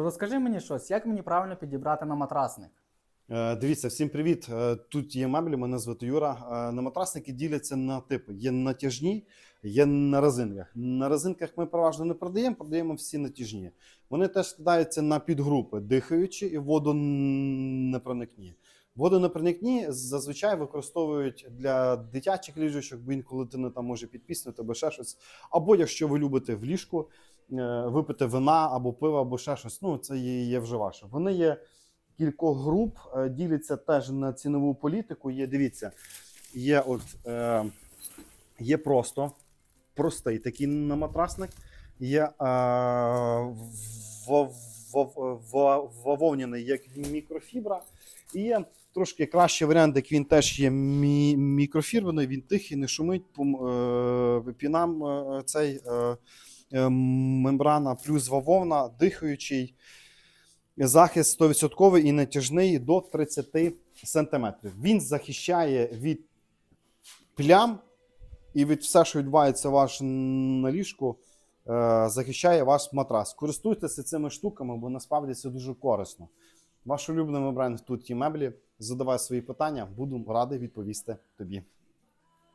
Розкажи мені щось, як мені правильно підібрати на матрасник? Е, Дивіться, всім привіт. Е, Тут є меблі, мене звати Юра. Е, На матрасники діляться на типи: є натяжні, є на резинках. На резинках ми переважно не продаємо, продаємо всі натяжні. Вони теж складаються на підгрупи дихаючі і водонепроникні. Водонепроникні зазвичай використовують для дитячих ліжечок, бо інколи дитина там може підпіснути або ще щось. Або якщо ви любите в ліжку випити вина або пива, або ще щось, ну це є, вже ваше. Вони є кількох груп, е, діляться теж на цінову політику. Є, дивіться, є от е, є просто простий такий наматрасник, є е, вов- вов- вов- вовняний як мікрофібра, і є трошки кращий варіант, як він теж є мі- мікрофіберний, він тихий, не шумить, е, пінам е, цей е, е, мембрана плюс вовна, дихаючий. Захист 100% і натяжний до 30 см. Він захищає від плям і від все, що відбувається у вас на ліжку, е, захищає ваш матрас. Користуйтеся цими штуками, бо насправді це дуже корисно. Ваш улюблений бренд тут є меблі. Задавай свої питання, буду радий відповісти тобі.